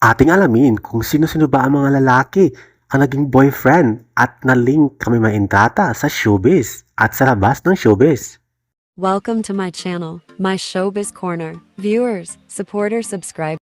Ating alamin kung sino-sino ba ang mga lalaki ang naging boyfriend at na-link kami maintata sa showbiz at sa labas ng showbiz. Welcome to my channel, my showbiz corner. Viewers, supporters, subscribe.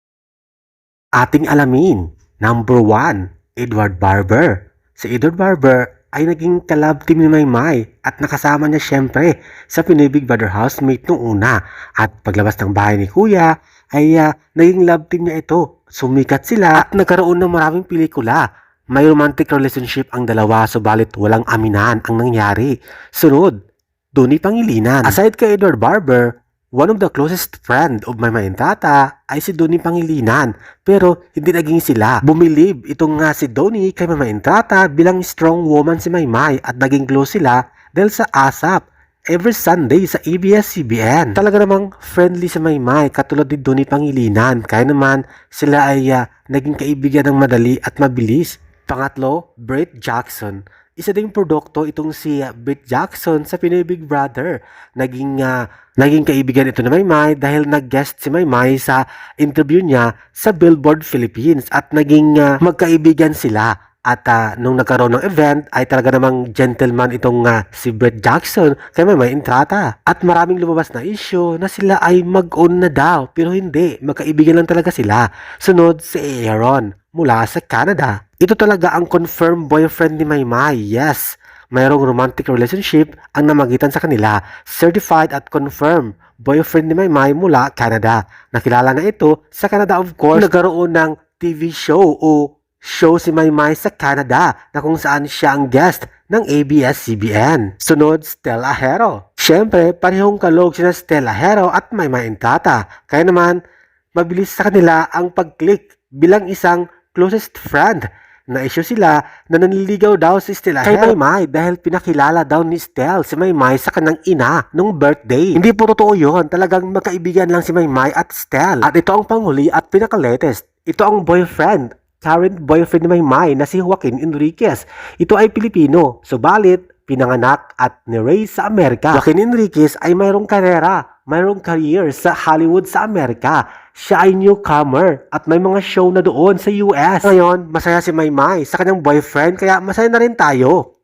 Ating alamin, number one, Edward Barber. Si Edward Barber ay naging kalab team ni Maymay at nakasama niya syempre sa Pinoy Big Brother housemate nung una. At paglabas ng bahay ni Kuya ay naging love team niya ito. Sumikat sila at nagkaroon ng maraming pelikula. May romantic relationship ang dalawa subalit walang aminan ang nangyari. Sunod, Doni Pangilinan. Aside kay Edward Barber, one of the closest friend of my Tata ay si Doni Pangilinan. Pero hindi naging sila. Bumilib itong nga si Doni kay Mama Entrata bilang strong woman si Maymay at naging close sila dahil sa ASAP. Every Sunday sa ABS-CBN. Talaga namang friendly si Maymay katulad ni Pangilinan. Kaya naman sila ay ah, naging kaibigan ng madali at mabilis. Pangatlo, Brett Jackson. Isa ding produkto itong si uh, Jackson sa Pinoy Big Brother. Naging ah, naging kaibigan ito ni Maymay dahil nag-guest si Maymay sa interview niya sa Billboard Philippines at naging ah, magkaibigan sila. At ah, nung nagkaroon ng event ay talaga namang gentleman itong ah, si Brett Jackson kay Maymay Intrata. At maraming lumabas na issue na sila ay mag-on na daw pero hindi, magkaibigan lang talaga sila. Sunod si Aaron mula sa Canada. Ito talaga ang confirmed boyfriend ni Maymay. Yes, mayroong romantic relationship ang namagitan sa kanila. Certified at confirmed boyfriend ni Maymay mula Canada. Nakilala na ito sa Canada of course. Nagkaroon ng TV show o show si Maymay sa Canada na kung saan siya ang guest ng ABS-CBN. Sunod, Stella Hero. Siyempre, parehong kalog sina Stella Hero at Maymay Intata. Kaya naman, mabilis sa kanila ang pag-click bilang isang closest friend. Na-issue sila na nanliligaw daw si Stella kay Maymay dahil pinakilala daw ni Stel si Maymay sa kanyang ina nung birthday. Hindi po totoo yun. Talagang magkaibigan lang si Maymay at Stel. At ito ang panghuli at pinaka-latest. Ito ang boyfriend current boyfriend ni Maymay na si Joaquin Enriquez. Ito ay Pilipino, subalit pinanganak at ni-raise sa Amerika. Joaquin Enriquez ay mayroong karera, mayroong career sa Hollywood sa Amerika. Siya ay newcomer at may mga show na doon sa US. Ngayon, masaya si Maymay sa kanyang boyfriend kaya masaya na rin tayo.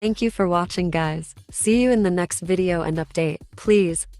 Thank you for watching, guys. See you in the next video and update. Please